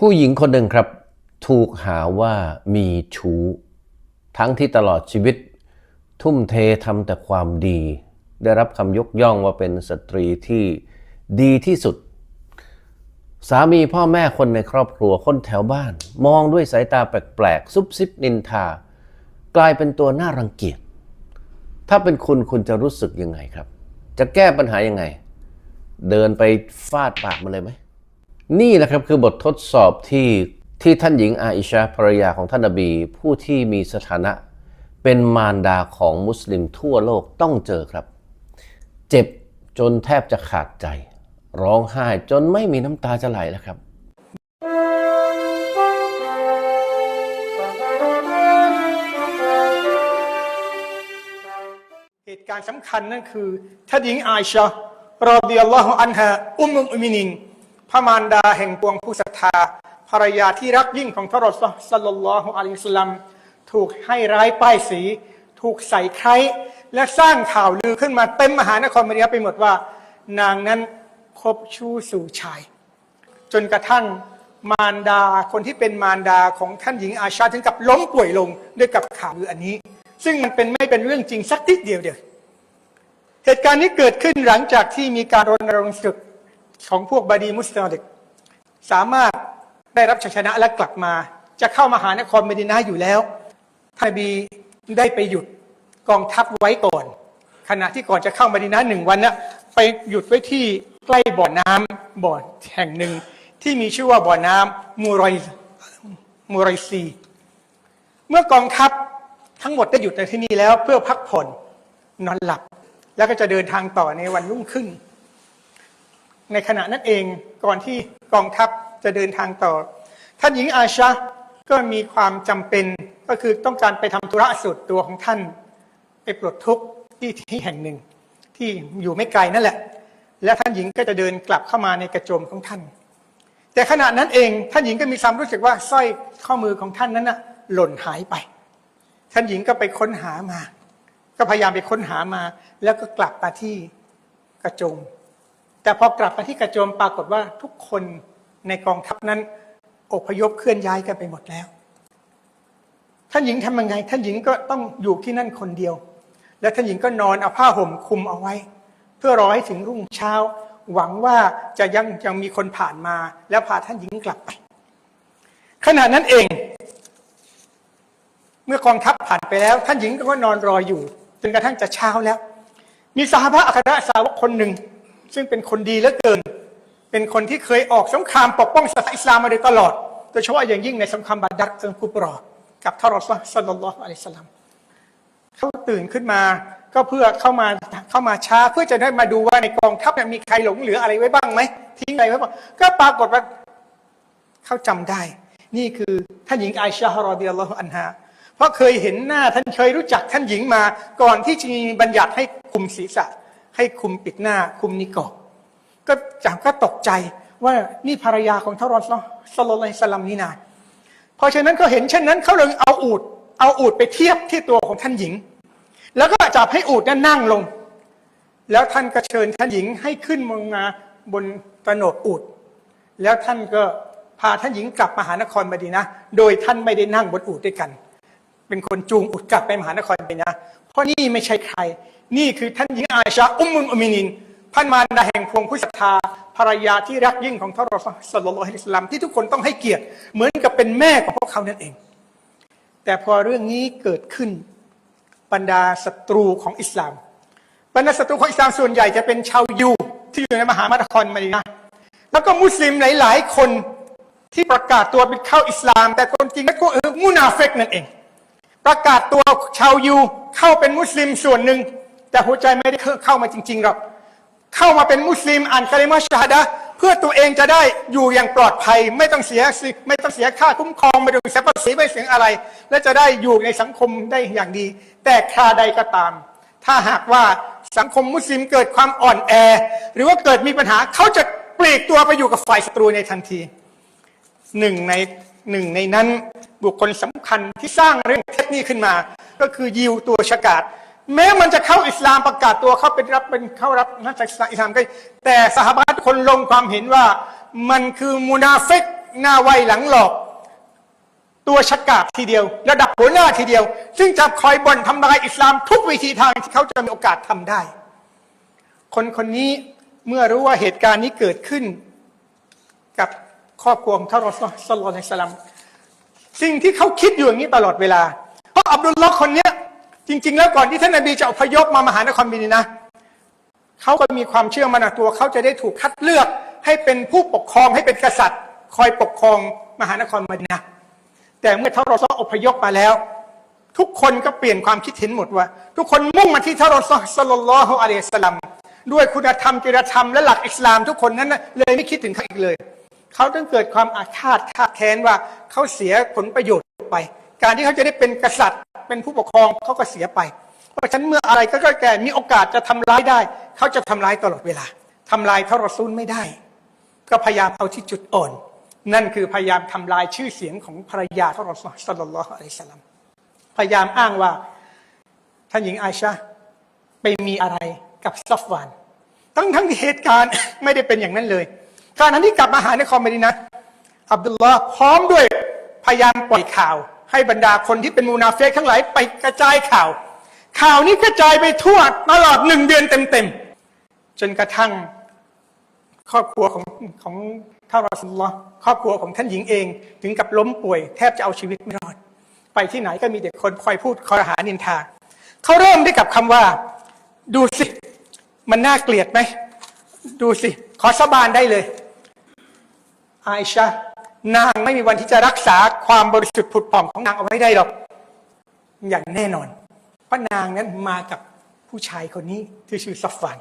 ผู้หญิงคนหนึ่งครับ ถูกหาว่ามีชู้ ทั้งที่ตลอดชีวิต ทุ่มเททำแต่ความดี ได้รับคำยกย่องว่าเป็นสตรีที่ดีที่สุด สามีพ่อแม่คนในครอบครัวคนแถวบ้าน มองด้วยสายตาแปลกๆซุบซิบนินทา กลายเป็นตัวน่ารังเกียจ ถ้าเป็นคุณคุณจะรู้สึกยังไงครับ จะแก้ปัญหายังไง เดินไปฟาดปากมันเลยไหม นี่แหละครับคือบททดสอบที่ที่ท่านหญิงอาอิชาภรรยาของท่านนบี ผู้ที่มีสถานะเป็นมารดาของมุสลิมทั่วโลกต้องเจอครับ เจ็บจนแทบจะขาดใจ ร้องไห้จนไม่มีน้ำตาจะไหลแล้วครับเหตุการณ์สำคัญนั่นคือท่านหญิงอาอิชะห์รอดิยัลลอฮุอันฮาอุมมุมินิน พระมารดาแห่งปวงผู้ศรัทธาภรรยาที่รักยิ่งของทรอซูลสัลลัลลอฮุอะลัยฮิสลัมถูกให้ร้ายป้ายสี ถูกใส่ไคร้และสร้างข่าวลือขึ้นมาเต็มมหานครมะดีนะห์ไปหมดว่า นางนั้นคบชู้สู่ชาย จนกระทั่งมารดาคนที่เป็นมารดาของท่านหญิงอาชาถึงกับล้มป่วยลงด้วยกับข่าวลืออันนี้ ซึ่งมันเป็นไม่เป็นเรื่องจริงสักนิดเดียวเดียวเหตุการณ์นี้เกิดขึ้นหลังจากที่มีการรณรงค์ศึก ของพวกบาดีมุสลิมสามารถได้รับชัยชนะและกลับมา จะเข้ามาหานครเมดินาอยู่แล้วท่านบีได้ไปหยุดกองทัพไว้ก่อน ขณะที่ก่อนจะเข้ามาดินาหนึ่งวันนะไปหยุดไว้ที่ใกล้บ่อน้ำบ่อแห่งหนึ่ง ที่มีชื่อว่าบ่อน้ำมูรอยมูรอยซี เมื่อกองทัพทั้งหมดได้หยุดในที่นี่แล้วเพื่อพักผ่อนนอนหลับ แล้วก็จะเดินทางต่อในวันรุ่งขึ้น ในขณะนั้นเองก่อนที่กองทัพจะเดินทางต่อ ท่านหญิงอาชาก็มีความจำเป็นก็คือต้องการไปทำธุระส่วนตัวของท่าน ไปปลดทุกข์ที่ที่แห่งหนึ่ง ที่อยู่ไม่ไกลนั่นแหละ และท่านหญิงก็จะเดินกลับเข้ามาในกระโจมของท่าน แต่ขณะนั้นเองท่านหญิงก็มีความรู้สึกว่าสร้อยข้อมือของท่านนั้นน่ะหล่นหายไป ท่านหญิงก็ไปค้นหามา ก็พยายามไปค้นหามา แล้วก็กลับมาที่กระโจม แต่พอกลับมาที่กระโจมปรากฏว่าทุกคนในกองทัพนั้นอพยพเคลื่อนย้ายกันไปหมดแล้ว ท่านหญิงทำยังไง ท่านหญิงก็ต้องอยู่ที่นั่นคนเดียว และท่านหญิงก็นอนเอาผ้าห่มคลุมเอาไว้ เพื่อรอให้ถึงรุ่งเช้า หวังว่าจะยังยังมีคนผ่านมา แล้วพาท่านหญิงกลับไป ขณะนั้นเอง เมื่อกองทัพผ่านไปแล้ว ท่านหญิงก็นอนรออยู่จนกระทั่งจะเช้าแล้ว มีสหพะอัครสาวกคนหนึ่ง ซึ่งเป็นคนดีเหลือเกิน เป็นคนที่เคยออกสงครามปกป้องศาสนาอิสลามมาโดยตลอด โดยเฉพาะอย่างยิ่งในสงครามบาดัรเอิงกุบรอกับทารอสซัลลัลลอฮุอะลัยสลามเขาตื่นขึ้นมาก็เพื่อเข้ามาเข้ามาช้าเพื่อจะได้มาดูว่าในกองทัพมีใครหลงเหลืออะไรไว้บ้างไหมทิ้งอะไรไว้บ้างก็ปรากฏว่าเขาจำได้ นี่คือท่านหญิงไอชาฮ์รอดิยัลลอฮุอันฮาเพราะเคยเห็นหน้าท่านเคยรู้จักท่านหญิงมาก่อนที่จะมีบัญญัติให้คุมศีรษะ ให้คุมปิดหน้าคุมนิกอบก็จากก็ตกใจว่านี่ภรรยาของท่านรอสสลลัลสลัมนี่นาเพราะฉะนั้นเขาเห็นเช่นนั้นเขาเลยเอาอูดเอาอูดไปเทียบที่ตัวของท่านหญิง แล้วก็จับให้อูดนั้นนั่งลง แล้วท่านก็เชิญท่านหญิงให้ขึ้นมมาบนตโหนกอูดแล้วท่านก็พาท่านหญิงกลับมหานครมาดีนะ โดยท่านไม่ได้นั่งบนอูดด้วยกัน เป็นคนจูงอุดกลับไปมหานครมดีนะ เพราะนี่ไม่ใช่ใคร นี่คือท่านหญิงอาชาอุมมุลอมินินพันมารดาแห่งพวงผู้ศรัทธาภรรยาที่รักยิ่งของท่านรอสูลสัลลัลลอฮิสลลัมที่ทุกคนต้องให้เกียรติ เหมือนกับเป็นแม่ของพวกเขานั่นเอง แต่พอเรื่องนี้เกิดขึ้นบรรดาศัตรูของอิสลาม บรรดาศัตรูของอิสลามส่วนใหญ่จะเป็นชาวยูที่อยู่ในมหานครมาดีนะแล้วก็มุสลิมหลาย ๆ คนที่ประกาศตัวเป็นเข้าอิสลาม แต่คนจริงก็คือมุนาเฟกนั่นเอง ประกาศตัวชาวยูเข้าเป็นมุสลิมส่วนหนึ่ง แต่หัวใจไม่ได้เข้ามาจริงๆหรอกเข้ามาเป็นมุสลิมอ่านคาลิมาชาฮาดะเพื่อตัวเองจะได้อยู่อย่างปลอดภัย ไม่ต้องเสียสิไม่ต้องเสียค่าคุ้มครองไม่ต้องเสียภาษีไม่เสียอะไร และจะได้อยู่ในสังคมได้อย่างดี แต่คราใดก็ตาม ถ้าหากว่าสังคมมุสลิมเกิดความอ่อนแอ หรือว่าเกิดมีปัญหาเขาจะปลีกตัวไปอยู่กับฝ่ายศัตรูในทันทีหนึ่งในหนึ่งในนั้นบุคคลสำคัญที่สร้างเรื่องเทคนิคขึ้นมา ก็คือยิวตัวชกาด แม้มันจะเข้าอิสลามประกาศตัวเข้าเป็นรับเป็นเข้ารับนักศึกษาอิสลามก็แต่สหบาทคนลงความเห็นว่ามันคือมุนาเฟกหน้าไวหลังหลอก ตัวชะกกาบทีเดียว ระดับหัวหน้าทีเดียว ซึ่งจะคอยบ่นทำลายอิสลามทุกวิธีทางที่เขาจะมีโอกาสทำได้ คนคนนี้เมื่อรู้ว่าเหตุการณ์นี้เกิดขึ้น กับครอบครัวของท่านรอซูลสลลอฮุอะลัยฮิวะสัลลัมสิ่งที่เขาคิดอยู่อย่างนี้ตลอดเวลา เพราะอับดุลลอฮ์คนเนี้ย จริง ๆ แล้วก่อนที่ท่านนบีจะอพยพมามหานครมินีนะเขาก็มีความเชื่อมันตัวเขาจะได้ถูกคัดเลือกให้เป็นผู้ปกครองให้เป็นกษัตริย์ คอยปกครองมหานครมดีนะแต่เมื่อท่านรอซูลอพยพมาแล้ว ทุกคนก็เปลี่ยนความคิดเห็นหมดว่า ทุกคนมุ่งมาที่ท่านรอซูลสลลลอฮุอะลัยฮิสัลลัมด้วยคุณธรรมจริยธรรมและหลักอิสลามทุกคนนั้นเลยไม่คิดถึงเขาอีกเลยเขาต้องเกิดความอาฆาตคาดแค้นว่าเขาเสียผลประโยชน์ไป การที่เขาจะได้เป็นกษัตริย์ เป็นผู้ปกครองเขาก็เสียไป เพราะฉะนั้นเมื่ออะไรก็แก่มีโอกาสจะทำร้ายได้ เขาจะทำร้ายตลอดเวลาทำลายเท่ารอซูลไม่ได้ ก็พยายามเอาที่จุดอ่อน นั่นคือพยายามทำลายชื่อเสียงของภรรยาท่านรอซูลสัลลัลลอฮุอะลัยฮิสลลัมพยายามอ้างว่าท่านหญิงอาอิชาไปมีอะไรกับซัฟวาน ทั้งทั้งที่เหตุการณ์ไม่ได้เป็นอย่างนั้นเลยการนั้นที่กลับมาหานครเมดินะอับดุลลาห์พร้อมด้วยพยายามปล่อยข่าว ให้บรรดาคนที่เป็นมูนาเฟกทั้งหลายไปกระจายข่าว ข่าวนี้กระจายไปทั่วตลอดหนึ่งเดือนเต็มๆ จนกระทั่ง ครอบครัวของของท่านรอสุลลอครอบครัวของท่านหญิงเอง ถึงกับล้มป่วยแทบจะเอาชีวิตไม่รอด ไปที่ไหนก็มีแต่คนคอยพูดคอยหานินทาเขาเริ่มด้วยกับคำว่า ดูสิ มันน่าเกลียดไหม ดูสิ ขอสบานได้เลยอาอิชา นางไม่มีวันที่จะรักษาความบริสุทธิ์ผุดผ่องของนางเอาไว้ได้หรอก อย่างแน่นอนเพราะนางนั้นมากับผู้ชายคนนี้ที่ชื่อซัฟฟาน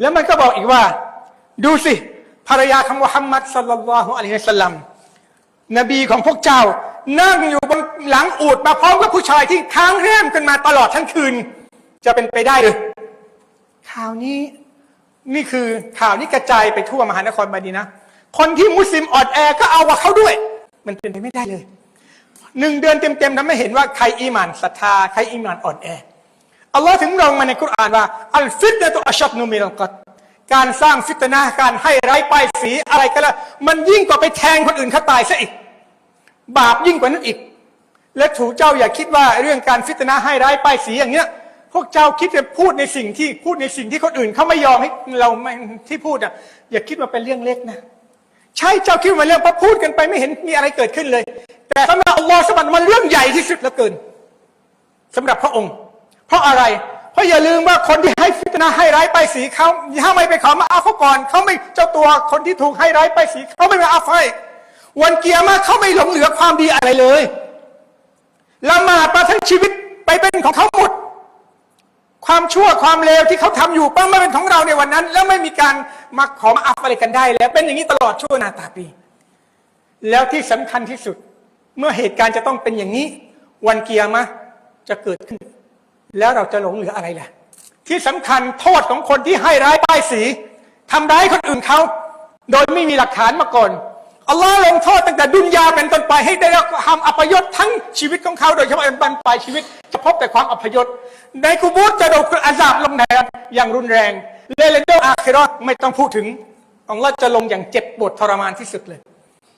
แล้วมันก็บอกอีกว่า ดูสิ ภรรยาของมุฮัมมัดสัลลัลลอฮุอะลัยฮิสลลัมนบีของพวกเจ้า นั่งอยู่บนหลังอูดมาพร้อมกับผู้ชายที่ค้างแรมกันมาตลอดทั้งคืน จะเป็นไปได้หรือข่าวนี้นี่คือข่าวนี้กระจายไปทั่วมหานครมาดีนะ คนที่มุสลิมอ่อนแอก็เอากับเขาด้วย มันเป็นไปไม่ได้เลยหนึ่งเดือนเต็มๆทำให้เห็นว่าใครอีหมานศรัทธาใครอีหมานอ่อนแออัลลอฮ์ถึงลงมาในกุรอานว่าอัลฟิตนะตุอัชชัดนุมิลกัดการสร้างฟิตนะการให้ไร้ป้ายสีอะไรก็แล้วมันยิ่งกว่าไปแทงคนอื่นเขาตายซะอีก บาปยิ่งกว่านั้นอีก และถูกเจ้าอย่าคิดว่าเรื่องการฟิตนะให้ร้ายป้ายสีอย่างเงี้ย พวกเจ้าคิดจะพูดในสิ่งที่พูดในสิ่งที่คนอื่นเขาไม่ยอมให้เราไม่ที่พูดอะอย่าคิดว่าเป็นเรื่องเล็กนะ ใช่เจ้าคิดว่าเรื่องพระพูดกันไปไม่เห็นมีอะไรเกิดขึ้นเลย แต่สำหรับอัลลอฮ์สมบันมันเรื่องใหญ่ที่สุดเหลือเกินสำหรับพระองค์ เพราะอะไร เพราะอย่าลืมว่าคนที่ให้ฟิตนะห์ให้ร้ายป้ายสีเขาถ้าไม่ไปขอมาอาฟเขาก่อนเขาไม่เจ้าตัวคนที่ถูกให้ร้ายป้ายสีเขาไม่มาอาฟให้วันเกียร์มาเขาไม่หลงเหลือความดีอะไรเลยละหมาดมาทั้งชีวิตไปเป็นของเขาหมด ความชั่วความเลวที่เขาทำอยู่ป้งไม่เป็นของเราในวันนั้น แล้วไม่มีการมาขอมาอัฟอะไรกันได้ แล้วเป็นอย่างนี้ตลอดชั่วนาตาปี แล้วที่สำคัญที่สุด เมื่อเหตุการณ์จะต้องเป็นอย่างนี้ วันเกียร์มาจะเกิดขึ้น แล้วเราจะหลงเหลืออะไรล่ะ ที่สำคัญโทษของคนที่ให้ร้ายป้ายสีทำร้ายคนอื่นเขาโดยไม่มีหลักฐานมาก่อน อัลลอฮ์ลงโทษตั้งแต่ดุนยาเป็นต้นไปให้ได้รับความอัปยศทั้งชีวิตของเขาโดยเฉพาะบันปลายชีวิตจะพบแต่ความอัปยศในกุบูรจะโดนอาซาบลงแดดอย่างรุนแรงเลเลนโดอาคิรอไม่ต้องพูดถึงอัลลอฮ์จะลงอย่างเจ็บปวดทรมานที่สุดเลย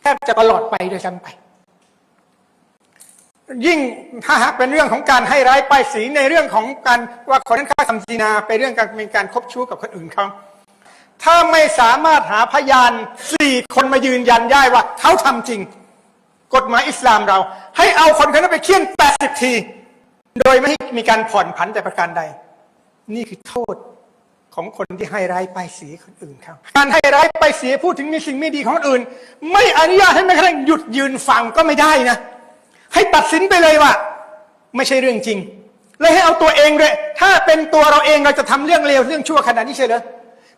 แทบจะตลอดไปโดยซ้ำไป ยิ่งถ้าหากเป็นเรื่องของการให้ร้ายป้ายสีในเรื่องของการว่าคนนั้นฆ่าทำซีนาไปเรื่องการมีการคบชู้กับคนอื่นเขา ถ้าไม่สามารถหาพยานสี่คนมายืนยันได้ว่าเขาทำจริง กฎหมายอิสลามเรา ให้เอาคนคนนั้นไปเคี่ยนแปดสิบที โดยไม่มีการผ่อนผันแต่ประการใด นี่คือโทษของคนที่ให้ร้ายป้ายสีคนอื่นเขาการให้ร้ายป้ายสีพูดถึงในสิ่งไม่ดีของคนอื่น ไม่อนุญาตให้แม้กระทั่งหยุดยืนฟังก็ไม่ได้นะ ให้ตัดสินไปเลยว่า ไม่ใช่เรื่องจริงเลยให้เอาตัวเองเลยถ้าเป็นตัวเราเองเราจะทำเรื่องเลวเรื่องชั่วขนาดนี้ใช่หรือ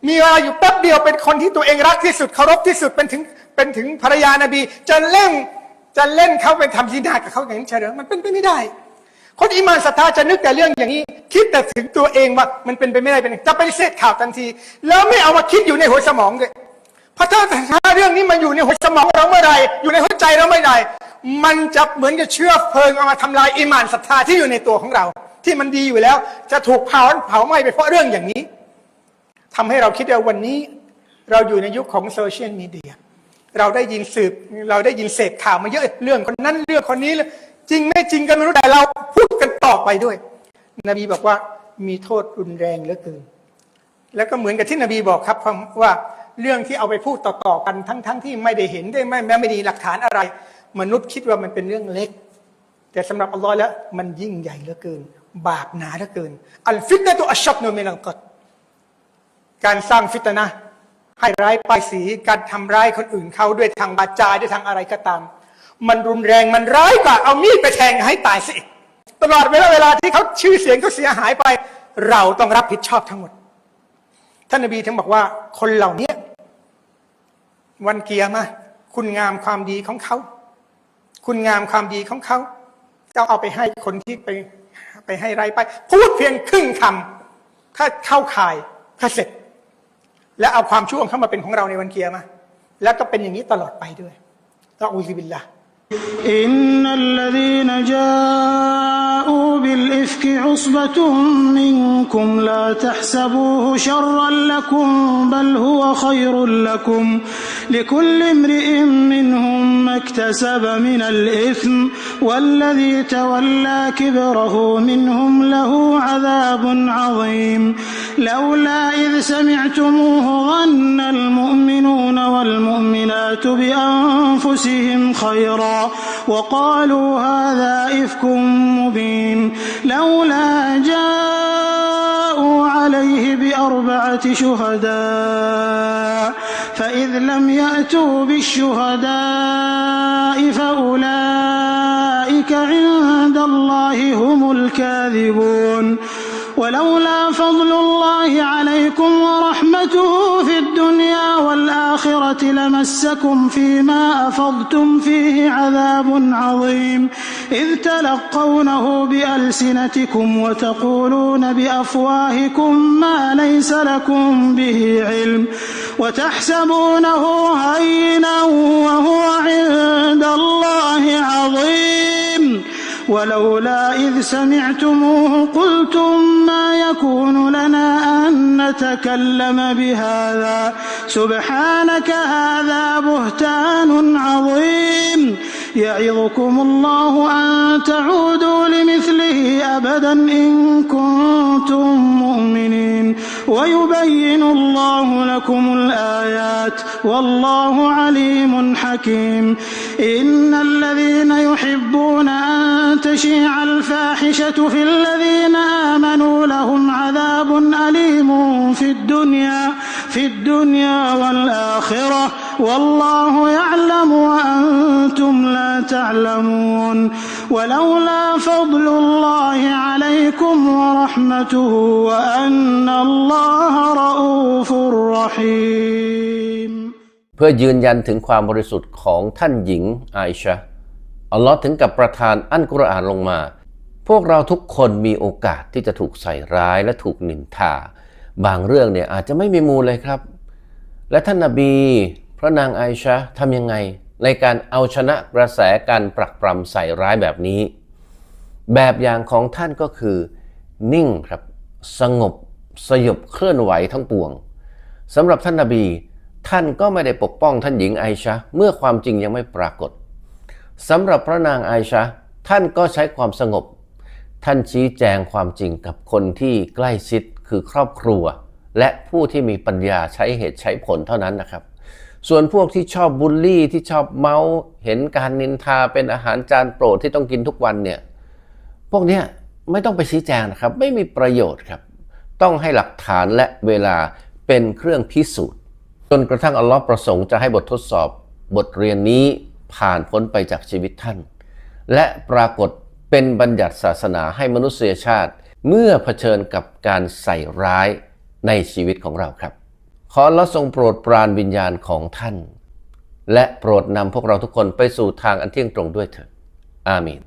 มีเวลาอยู่แป๊บเดียวเป็นคนที่ตัวเองรักที่สุดเคารพที่สุดเป็นถึงเป็นถึงภรรยานบีจะเล่นจะเล่นเขาไปทำซีนากับเขาอย่างนี้เหรอมันเป็นไปไม่ได้ คนอิมานศรัทธาจะนึกแต่เรื่องอย่างนี้ คิดแต่ถึงตัวเองว่ามันเป็นไปไม่ได้เป็นจะไปเสดข่าวทันที แล้วไม่เอามาคิดอยู่ในหัวสมองเลยเพราะถ้าถ้าเรื่องนี้มันอยู่ในหัวสมองเราเมื่อไรอยู่ในหัวใจเราเมื่อไรมันจะเหมือนกับเชื้อเพลิงเอามาทำลายอิมานศรัทธาที่อยู่ในตัวของเรา ที่มันดีอยู่แล้ว จะถูกเผาเผาไหม้ไปเพราะเรื่องอย่างนี้ ทำให้เราคิดว่าวันนี้เราอยู่ในยุคของโซเชียลมีเดียเราได้ยินสืบเราได้ยินเสพข่าวมาเยอะเรื่องคนนั้นเรื่องคนนี้จริงไม่จริงก็ไม่รู้แต่เราพูดกันต่อไปด้วย นบีบอกว่ามีโทษรุนแรงเหลือเกินแล้วก็เหมือนกับที่นบีบอกครับว่าเรื่องที่เอาไปพูดต่อๆกันทั้งๆที่ไม่ได้เห็นได้ไม่แม้ไม่มีหลักฐานอะไร มนุษย์คิดว่ามันเป็นเรื่องเล็ก แต่สำหรับอัลลอฮ์แล้วมันยิ่งใหญ่เหลือเกิน บาปหนาเหลือเกินอัลฟิตนะตุอัชชับโนเมลังกด การสร้างฟิตนะให้ร้ายป้ายสีการทำร้ายคนอื่นเขาด้วยทางบาจาด้วยทางอะไรก็ตาม มันรุนแรงมันร้ายกว่าเอามีดไปแทงให้ตายสิตลอดเวลาเวลาที่เขาชื่อเสียงเขาเสียหายไป เราต้องรับผิดชอบทั้งหมด ท่านนบีถึงบอกว่าคนเหล่านี้วันเกียร์มาคุณงามความดีของเขา คุณงามความดีของเขาเจ้าเอาไปให้คนที่ไปไปให้ไรไป พูดเพียงครึ่งคำถ้าเข้าข่ายถ้าเสร็จ และเอาความชั่วเข้ามาเป็นของเราในวันเกียร์มาแล้วก็เป็นอย่างนี้ตลอดไปด้วยเราอุซิบิลละอินนัลลี عصبة منكم لا تحسبوه شرا لكم بل هو خير لكم. لكل امرئ منهم ما اكتسب من الإثم والذي تولى كبره منهم له عذاب عظيم. لولا إذ سمعتموه ظن المؤمنون والمؤمنات بأنفسهم خيرا وقالوا هذا إفك مبين. لولا جاءوا عليه بأربعة شهداء فإذ لم يأتوا بالشهداء فأولئك عند الله هم الكاذبون. ولولا فضل الله عليكم ورحمته في الدنيا والآخرة لمسكم فيما أفضتم فيه عذاب عظيم. إذ تلقونه بألسنتكم وتقولون بأفواهكم ما ليس لكم به علم. وتحسبونه هينا وهو عند الله عظيم. ولولا إذ سمعتموه قلتم ما يكون لنا أن نتكلم بهذا. سبحانك هذا بهتان عظيم. يعظكم الله أن تعودوا لمثله أبدا إن كنتم مؤمنين. ويبين الله لكم الآيات والله عليم حكيم. إن الذين يحبون أن تشيع الفاحشة في الذين آمنوا لهم عذاب أليم في الدنيا في الدنيا والآخرة. والله يعلم وأنتم لا تعلمون. ولولا فضل الله عليكم ورحمته وأن الله رؤوف رحيم เพื่อยืนยันถึงความบริสุทธิ์ของท่านหญิงไอชะอัลลอฮ์ถึงกับประทานอันกุรอานลงมา พวกเราทุกคนมีโอกาสที่จะถูกใส่ร้ายและถูกนินทา บางเรื่องเนี่ยอาจจะไม่มีมูลเลยครับ และท่านนาบี พระนางไอชะทำยังไง ในการเอาชนะกระแสการปรักปรำใส่ร้ายแบบนี้ แบบอย่างของท่านก็คือ นิ่งครับสงบสยบเคลื่อนไหวทั้งปวงสำหรับท่านนาบีท่านก็ไม่ได้ปกป้องท่านหญิงไอชะเมื่อความจริงยังไม่ปรากฏสำหรับพระนางไอชะท่านก็ใช้ความสงบ ท่านชี้แจงความจริงกับคนที่ใกล้ชิดคือครอบครัว และผู้ที่มีปัญญาใช้เหตุใช้ผลเท่านั้นนะครับ ส่วนพวกที่ชอบบูลลี่ที่ชอบเมาส์เห็นการนินทาเป็นอาหารจานโปรดที่ต้องกินทุกวันเนี่ยพวกเนี้ยไม่ต้องไปชี้แจงนะครับ ไม่มีประโยชน์ครับ ต้องให้หลักฐานและเวลาเป็นเครื่องพิสูจน์ จนกระทั่งอัลลอฮ์ประสงค์จะให้บททดสอบบทเรียนนี้ผ่านพ้นไปจากชีวิตท่าน และปรากฏเป็นบัญญัติศาสนาให้มนุษยชาติ เมื่อเผชิญกับการใส่ร้ายในชีวิตของเราครับ ขออัละทรงโปรดปรานวิญญาณของท่าน และโปรดนำพวกเราทุกคนไปสู่ทางอันเที่ยงตรงด้วยเถิดอาเมน